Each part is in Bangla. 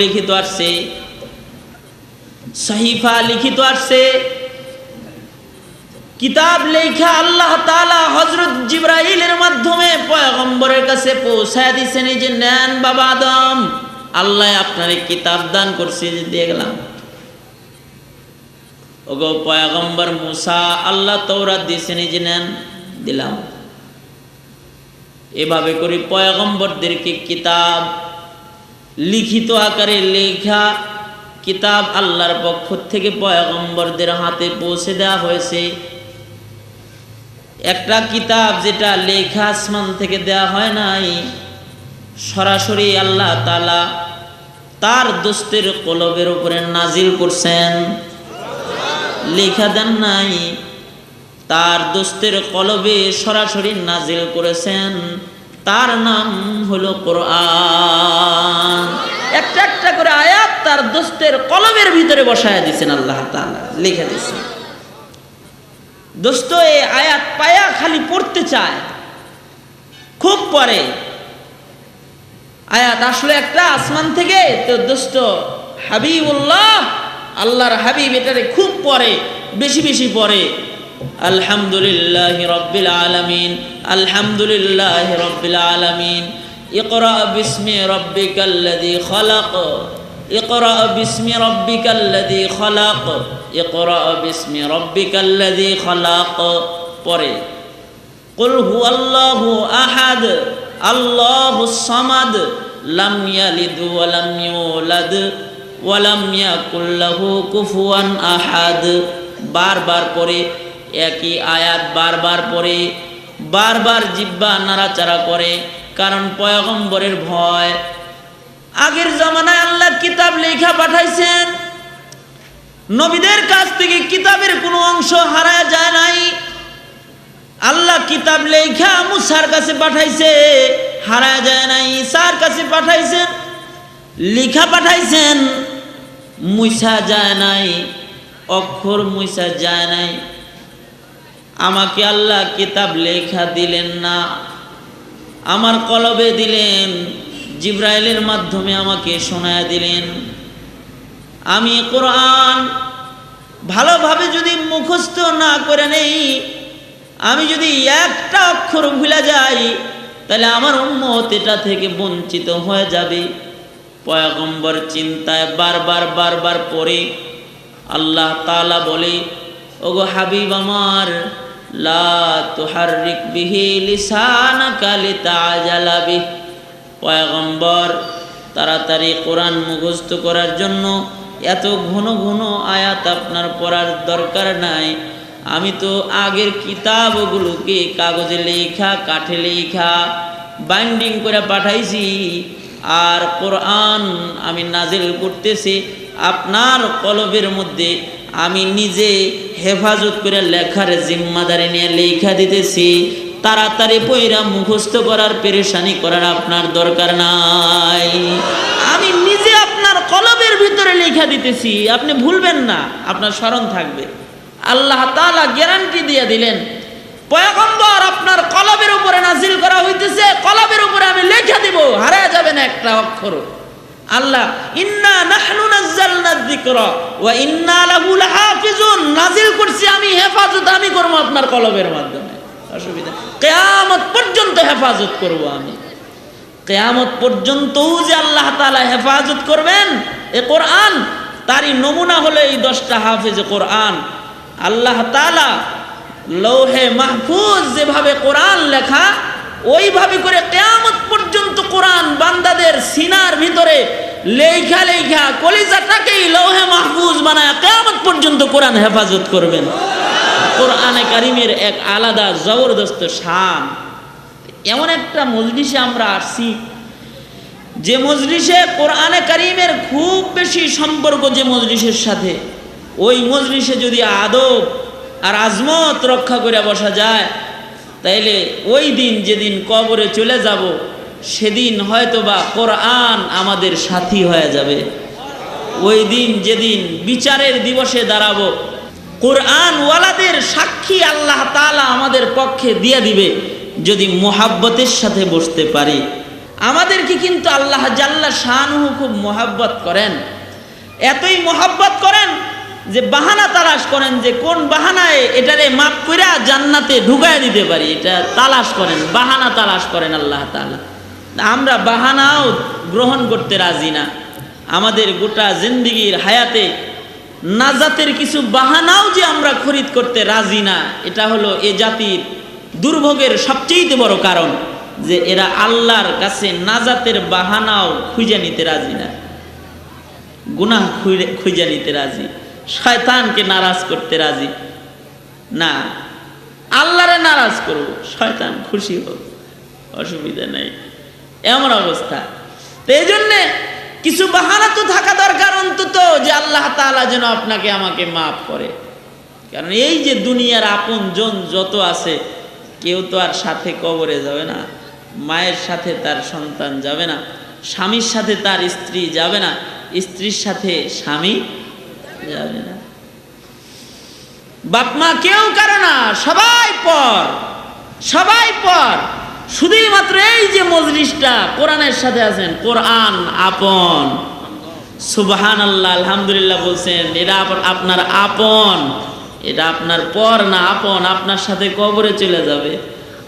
লিখিত আসছে, সহিফা লিখিত আসছে, কিতাব লেখা আল্লাহ তাআলা হযরত জিবরাইলের মাধ্যমে পয়গম্বরের কাছে পৌঁছায় দিয়েছেন এই যে নেন বাবা আদম। আল্লাহ আপনার কিতাব দান করছে যে দিয়ে গেলাম ওগো পয়গম্বর মুসা, আল্লাহ তৌরাত দিয়েছেন যে নেন, দিলাম। এভাবে করে পয়গম্বরদেরকে কিতাব লিখিত আকারে লেখা কিতাব আল্লাহর পক্ষ থেকে পয়গম্বরদের হাতে পৌঁছে দেওয়া হয়েছে। একটা কিতাব যেটা লেখা আসমান থেকে দেওয়া হয় নাই, সরাসরি আল্লাহ তালা তার দোস্তের কলবের উপরে নাজিল করছেন। লেখা দেন নাই, তার দোস্তের কলবে সরাসরি নাজিল করেছেন। তার নাম হলো কোরআন। একটা একটা করে আয়াত তার দোস্তের কলমের ভিতরে বসায় দিয়েছেন আল্লাহ লিখে দিয়েছেন। দোস্ত, এই আয়াত পায়া খালি পড়তে চায়, খুব পরে আয়াত আসলে একটা আসমান থেকে, তো দোস্ত, হাবিবুল্লাহ, আল্লাহর হাবিব এটারে খুব পরে বেশি বেশি পরে আলহামদুলিল্লাহ রব্বিল আলামিন আলহামদুলিল্লাহ রব্বিল আলামিন اقرأ باسم ربك الذي خلق اقرأ باسم ربك الذي خلق اقرأ باسم ربك الذي خلق পরে قل هو الله أحد الله الصمد لم يلد ولم يولد ولم يكن له كفوا أحد বারবার পরে একই আয়াত বারবার পরে বারবার জিব্বা নাড়াচাড়া করে, কারণ পয়গম্বরের ভয়। আগের জমানায় আল্লাহ কিতাব লেখা পাঠাইছেন, নবীদের কাছ থেকে কিতাবের কোনো অংশ হারায় যায় নাই। আল্লাহ কিতাব লেখা মুসার কাছে পাঠাইছে, হারায় যায় নাই। ঈসার কাছে পাঠাইছেন, লিখা পাঠাইছেন মুসা যায় নাই, অক্ষর মুসা যায় নাই। আমাকে আল্লাহ কিতাব লেখা দিলেন না। আমার কলবে দিলেন, জিব্রাইলের মাধ্যমে আমাকে শোনায়া দিলেন। আমি কোরআন ভালোভাবে যদি মুখস্থ না করে নেই, আমি যদি একটা অক্ষর ভুলে যাই, তাহলে আমার উম্মত এটা থেকে বঞ্চিত হয়ে যাবে। পয়গম্বর চিন্তায় বারবার বারবার পড়ে, আল্লাহ তালা বলে, ওগো হাবিব আমার লা তাড়াতাড়ি কোরআন মুখস্থ করার জন্য এত ঘন ঘন আয়াত আপনার পড়ার দরকার নাই। আমি তো আগের কিতাবগুলোকে কাগজে লেখা, কাঠে লেখা, বাইন্ডিং করে পাঠাইছি। আর কোরআন আমি নাজিল করতেছি, আপনার কলবের মধ্যে আমি নিজে হেফাজত করে লেখার জিম্মাদারি নিয়ে লেখা দিতেছি। তাড়াতাড়ি পইরা মুখস্থ করার পেরেশানি করার আপনার দরকার নাই। আমি নিজে আপনার কলবের ভিতরে লেখা দিতেছি। আপনি ভুলবেন না, আপনার স্মরণ থাকবে। আল্লাহ তালা গ্যারান্টি দিয়ে দিলেন, পয়গম্বর আপনার কলবের উপরে নাজিল করা হইতেছে, কলবের উপরে আমি লেখা দিব হারা যাবে না একটা অক্ষর। আল্লাহ, ইন্না নাহনু নাযালনা যিকরা ওয়া ইন্না লাহু লাহাফিজুন। নাজিল করছি আমি, হেফাজত আমি করব আপনার কলবের মাধ্যমে। অসুবিধা কিয়ামত পর্যন্ত হেফাজত করব আমি। কিয়ামত পর্যন্তও যে আল্লাহ তাআলা হেফাজত করবেন, এ কোরআন, তারই নমুনা হলো এই দশটা হাফেজ কোরআন। আল্লাহ তাআলা লৌহে মাহফুজ যেভাবে কোরআন লেখা, ওইভাবে করে কেয়ামত কোরআন বান্দাদের সিনার ভিতরে লেখা লেখা কলিজাটাকেই লৌহে মাহফুজ বানায় কেয়ামত পর্যন্ত কোরআন হেফাজত করবেন। কোরআনে কারিমের এক আলাদা জবরদস্ত শান। এমন একটা মজলিসে আমরা আসছি, যে মজলিসে কোরআনে কারিমের খুব বেশি সম্পর্ক যে মজলিসের সাথে, ওই মজলিসে যদি আদব আর আজমত রক্ষা করে বসা যায়, তাইলে ওই দিন যেদিন কবরে চলে যাব সেদিন হয়তোবা কোরআন আমাদের সাথী হয়ে যাবে। ওই দিন যেদিন বিচারের দিবসে দাঁড়াবো কোরআন ওয়ালাদের সাক্ষী আল্লাহ তাআলা আমাদের পক্ষে দিয়ে দিবে, যদি মোহাব্বতের সাথে বসতে পারি। আমাদেরকে কিন্তু আল্লাহ জাল্লা শাহনুহু খুব মোহাব্বত করেন। এতই মোহাব্বত করেন যে বাহানা তালাশ করেন যে কোন বাহানায় এটারে মাপ কইরা জান্নাতে ঢুকায় দিতে পারি, এটা তালাশ করেন, বাহানা তালাশ করেন আল্লাহ তাআলা। আমরা বাহানাও গ্রহণ করতে রাজি না। আমাদের গোটা জিন্দিগির হায়াতে নাজাতের কিছু বাহানাও যে আমরা খরিদ করতে রাজি না, এটা হলো এ জাতির দুর্ভোগের সবচেয়ে বড় কারণ যে এরা আল্লাহর কাছে নাজাতের বাহানাও খুঁজে নিতে রাজি না। গুনাহ খুঁজে- নিতে রাজি। শয়তানকে নারাজ করতে রাজি। না, আল্লাহরে নারাজ করব, শয়তান খুশি হোক, অসুবিধা নেই। এমন অবস্থা। তো এই জন্যে কিছু বাহানা তো থাকা দরকার অন্তত যে আল্লাহ তাআলা যেন আপনাকে আমাকে মাফ করে। কারণ এই যে দুনিয়ার আপন জন যত আছে, কেউ তো আর সাথে কবরে যাবে না, মায়ের সাথে তার সন্তান যাবে না, স্বামীর সাথে তার স্ত্রী যাবে না, স্ত্রীর সাথে স্বামী যাবে না। বাপমা কেউ কারও না, সবাই পর সবাই পর। শুধুই মাত্র এই যে মজলিসটা, কোরআনের সাথে আছেন। কোরআন আপন। সুবহান আল্লাহ আলহামদুলিল্লাহ বলছেন এরা আপ- আপনার আপন। এটা আপনার পর না আপন, আপনার সাথে কবরে চলে যাবে।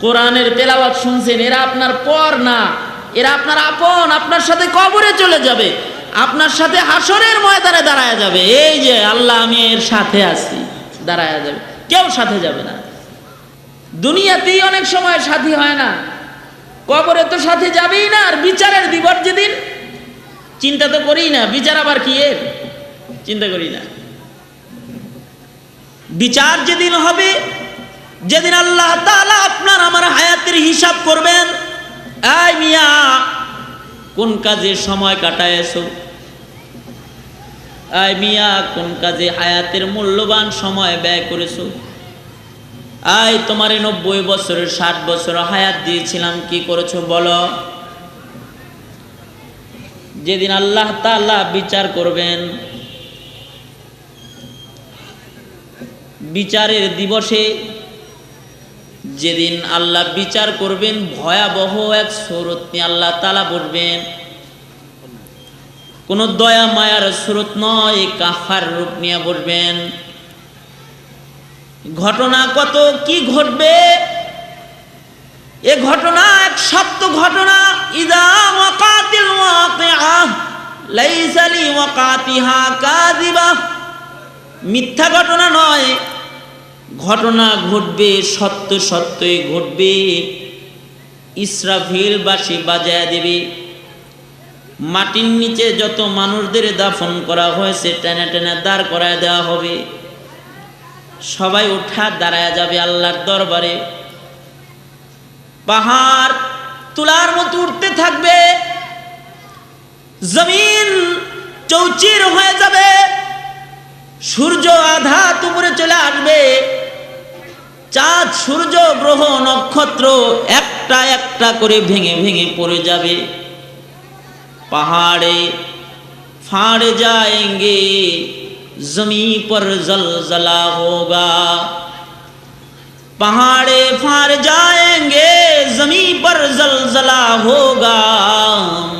কোরআনের তেলাওয়াত শুনছেন, এরা আপনার পর না। এরা আপনার আপন, আপনার সাথে কবরে চলে যাবে। আপনার সাথে হাসরের ময়দানে দাঁড়ায় যাবে। এই যে আল্লাহ, আমি এর সাথে আছি, দাঁড়ায় যাবে। কেউ সাথে যাবে না। দুনিয়াতেই অনেক সময় সাথী হয় না। কবরে তো সাথে যাবেই না, আর বিচারের দিবস যেদিন, চিন্তা তো করি না, বিচার আবার কি এর? চিন্তা করি না। বিচার যেদিন হবে, যেদিন আল্লাহ তাআলা আপনার আমার হায়াতের হিসাব করবেন, এই মিয়া, কোন কাজে সময় কাটায়ছো এই মিয়া, কোন কাজে হায়াতের মূল্যবান সময় ব্যয় করেছ? আয় তোমার এই নব্বই বছরের ষাট বছর হায়াত দিয়েছিলাম, কি করেছ বলো? যেদিন আল্লাহ তাআলা বিচার করবেন, বিচারের দিবসে যেদিন আল্লাহ বিচার করবেন, ভয়াবহ এক স্রোত নিয়ে আল্লাহ তালা বলবেন, কোনো দয়া মায়ার স্রোত নয়, কাফার রূপ নিয়ে বসবেন ঘটনা কত, কি ঘটবে? এ ঘটনা এক সত্য ঘটনা। ইদা ওয়াকাতিল ওয়াকিআহ লাইসা লি ওয়াকাতিহা কাযিবা। মিথ্যা ঘটনা নয়, ঘটনা ঘটবে, সত্য সত্যই ঘটবে। ইসরাফিল বাসি বাজায় দেবে। মাটির নিচে যত মানুষদের দাফন করা হয়েছে, টেনে টেনে দাঁড় করায় দেওয়া হবে। সবাই উঠা দাঁড়ায় যাবে আল্লাহর দরবারে। পাহাড় তুলার মতো উঠতে থাকবে। জমিন চৌচির হয়ে যাবে। সূর্য আধা তুমরে চলে আসবে। চাঁদ, সূর্য, গ্রহ, নক্ষত্র একটা একটা করে ভেঙে ভেঙে পড়ে যাবে। পাহাড়ে زمین پر زلزلہ ہوگا۔ پہاڑے پھار جائیں گے، زمین پر زلزلہ ہوگا۔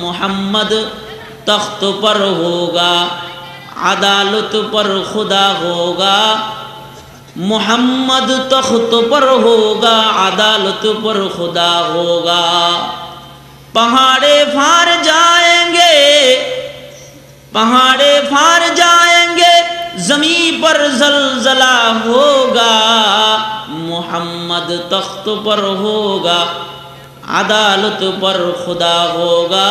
محمد تخت پر ہوگا، عدالت پر خدا ہوگا۔ محمد تخت پر ہوگا، عدالت پر خدا ہوگا۔ پہاڑے پھار جائیں گے، پہاڑے پھار جائیں گے जमी पर जलजला होगा मोहम्मद तख्त पर होगा अदालत पर खुदा होगा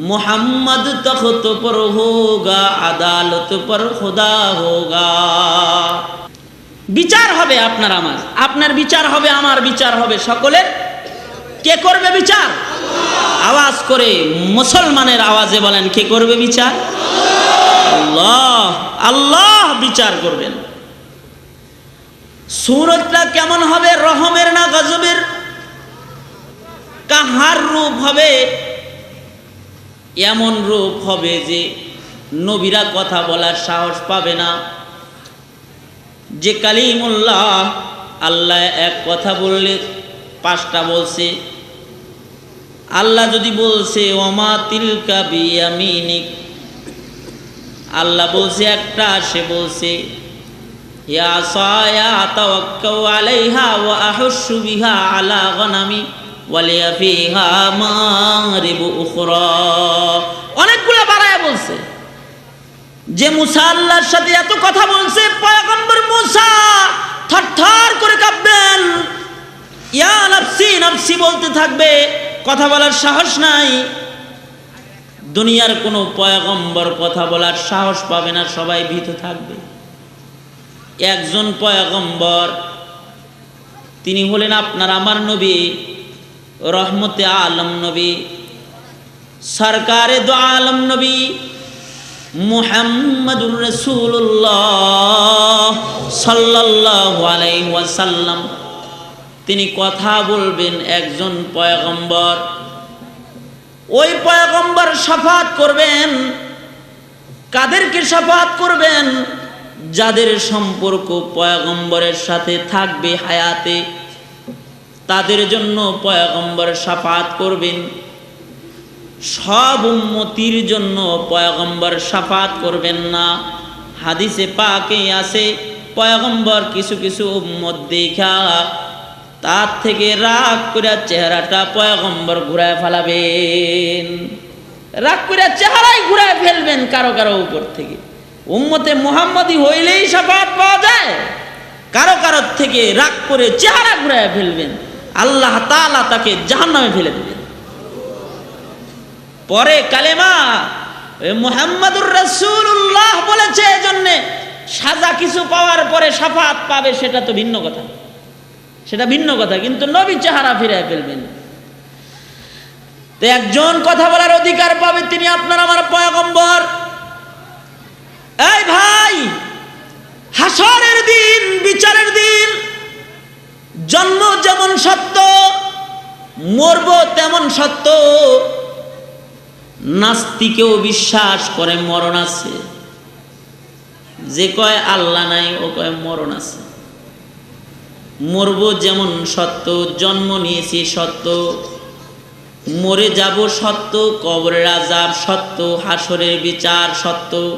मोहम्मद तख्त पर होगा আদালত पर खुदा होगा বিচার হবে আপনার আমার আপনার বিচার হবে আমার বিচার হবে সকলের কে করবে বিচার আওয়াজ করে মুসলমানের আওয়াজে বলেন কে করবে বিচার আল্লাহ আল্লাহ বিচার করবেন। সুরতটা কেমন হবে, রহমের না গজবের? কাহার রূপ হবে? এমন রূপ হবে যে নবীরা কথা বলার সাহস পাবে না। যে কালিমুল্লাহ আল্লাহ এক কথা বললে, পাঁচটা বলছে। আল্লাহ যদি বলছে, ওমা তিলকা বিয়ামিনিক আল্লাহ বলছে একটা, সে বলছে বাড়ায় বলছে। যে মুসা আল্লাহর সাথে এত কথা বলছে থরথর করে কাঁপবেন। ইয়া নাফসি নাফসি বলতে থাকবে, কথা বলার সাহস নাই। দুনিয়ার কোনো পয়গম্বর কথা বলার সাহস পাবে না, সবাই ভীত থাকবে। একজন পয়গম্বর, তিনি হলেন আপনার আমার নবী, রহমতে আলম নবী, সরকারে দো আলম নবী, মুহাম্মদুর রসুল্লাহ সাল্লাল্লাহু আলাইহি ওয়াসাল্লাম। তিনি কথা বলবেন একজন পয়গম্বর ওই পয়গম্বর সাফাত করবেন, কাদেরকে সাফাত করবেন? যাদের সম্পর্ক পয়গম্বরের সাথে থাকবে হায়াতে, তাদের জন্য পয়গম্বর সাফাত করবেন। সব উম্মতির জন্য পয়গম্বর সাফাত করবেন না। হাদিসে পাকে আছে, পয়গম্বর কিছু কিছু উম্মত দেখা তার থেকে রাগ করে চেহারাটা পয়গম্বর ঘুরায় ফেলাবেন। রাগ করে চেহারাই ঘুরায় ফেলবেন কারও কারও উপর থেকে। উম্মতে মুহাম্মদি হইলেই সাফাত পাওয়া যায়। কারও কারও থেকে রাগ করে চেহারা ঘুরায় ফেলবেন। আল্লাহ তালা তাকে জাহান্নামে ফেলে দেবেন। পরে কালেমা মুহাম্মাদুর রাসূলুল্লাহ বলেছে, এজন্যে সাজা কিছু পাওয়ার পরে সাফাত পাবে, সেটা তো ভিন্ন কথা। সেটা ভিন্ন কথা, কিন্তু নবী চেহারা ফিরে ফেলবেন। তো একজন কথা বলার অধিকার পাবে তিনি আপনার আমার পয়গম্বর। এই ভাই, হাসরের দিন, বিচারের দিন, জন্ম যেমন সত্য, মরব তেমন সত্য। নাস্তিকেও বিশ্বাস করে মরণ আছে। যে কয় আল্লাহ নাই, ও কয় মরণ আছে। মরব যেমন সত্য, জন্ম নিয়েছি সত্য। মরে যাব সত্য, কবরের আজাব সত্য, হাসরের বিচার সত্য।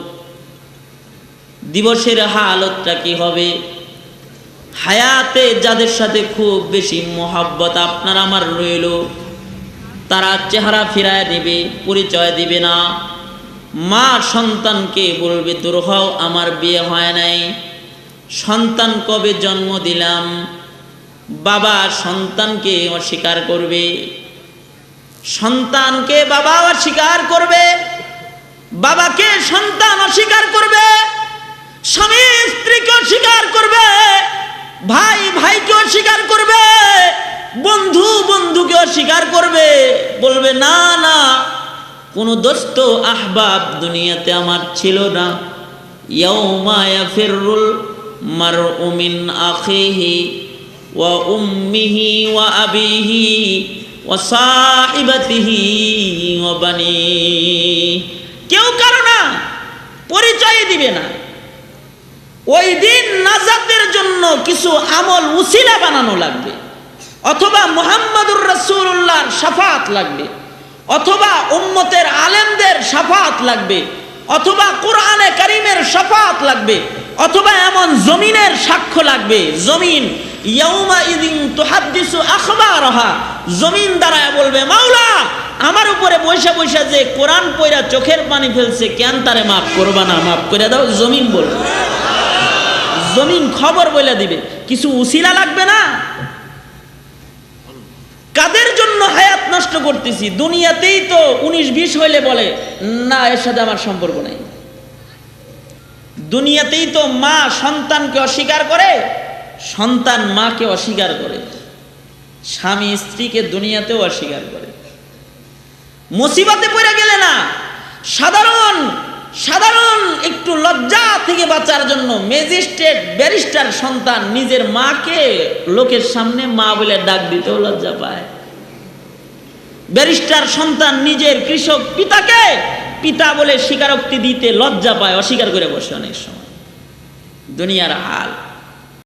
দিবসের হালতটা কি হবে? হায়াতে যাদের সাথে খুব বেশি মহাব্বত আপনার আমার রইল, তারা চেহারা ফিরায় দেবে, পরিচয় দিবে না। মা সন্তানকে বলবে দূর হও, আমার বিয়ে হয় নাই। সন্তান কবে জন্ম দিলাম? বাবা সন্তানকে অস্বীকার করবে। সন্তানকে বাবা অস্বীকার করবে। বাবাকে সন্তান অস্বীকার করবে। স্বামী স্ত্রীকে অস্বীকার করবে। ভাই ভাইকে অস্বীকার করবে। বন্ধু বন্ধুকে অস্বীকার করবে। বলবে, না না, কোনো দোস্ত আহবাব দুনিয়াতে আমার ছিল না। ইয়াউমা ইয়াফিরুল উম্মিহি ওয়া আবিহি ওয়া সাহিবাতিহি ওয়া বানি। কেউ কারও না পরিচয় দিবে না। ওই দিন নাজাতের জন্য কিছু আমল উসিলা বানানো লাগবে। অথবা মুহাম্মদুর রাসূলুল্লাহর শাফাত লাগবে। অথবা উম্মতের আলেমদের শাফাত লাগবে। অথবা কোরআনে কারিমের শাফাত লাগবে। অথবা এমন জমিনের সাক্ষ্য লাগবে, জমিন ইয়াউমা জমিন দ্বারা বলবে, মাওলা, আমার উপরে বৈশা বৈশা যে কোরআন পয়রা চোখের পানি ফেলছে, কেন তারে মাফ করবা না? মাফ করে দাও, জমিন বলবে জমিন খবর বলে দিবে, কিছু উসিলা লাগবে না? কাদের জন্য হায়াত নষ্ট করতেছি? দুনিয়াতেই তো উনিশ বিশ হইলে বলে, না, এর সাথে আমার সম্পর্ক নাই। দুনিয়াতেই তো মা সন্তানকে অস্বীকার করে, সন্তান মাকে অস্বীকার করে, স্বামী স্ত্রীকে দুনিয়াতেও অস্বীকার করে। মুসিবতে পড়ে গেলে না, সাধারণ সাধারণ একটু লজ্জা থেকে বাঁচার জন্য ম্যাজিস্ট্রেট ব্যারিস্টার সন্তান নিজের মাকে লোকের সামনে মা বলে ডাক দিতেও লজ্জা পায়। ব্যারিস্টার সন্তান নিজের কৃষক পিতাকে পিতা বলে স্বীকারোক্তি দিতে লজ্জা পায় অস্বীকার করে বসে অনেক সময়। দুনিয়ার হাল।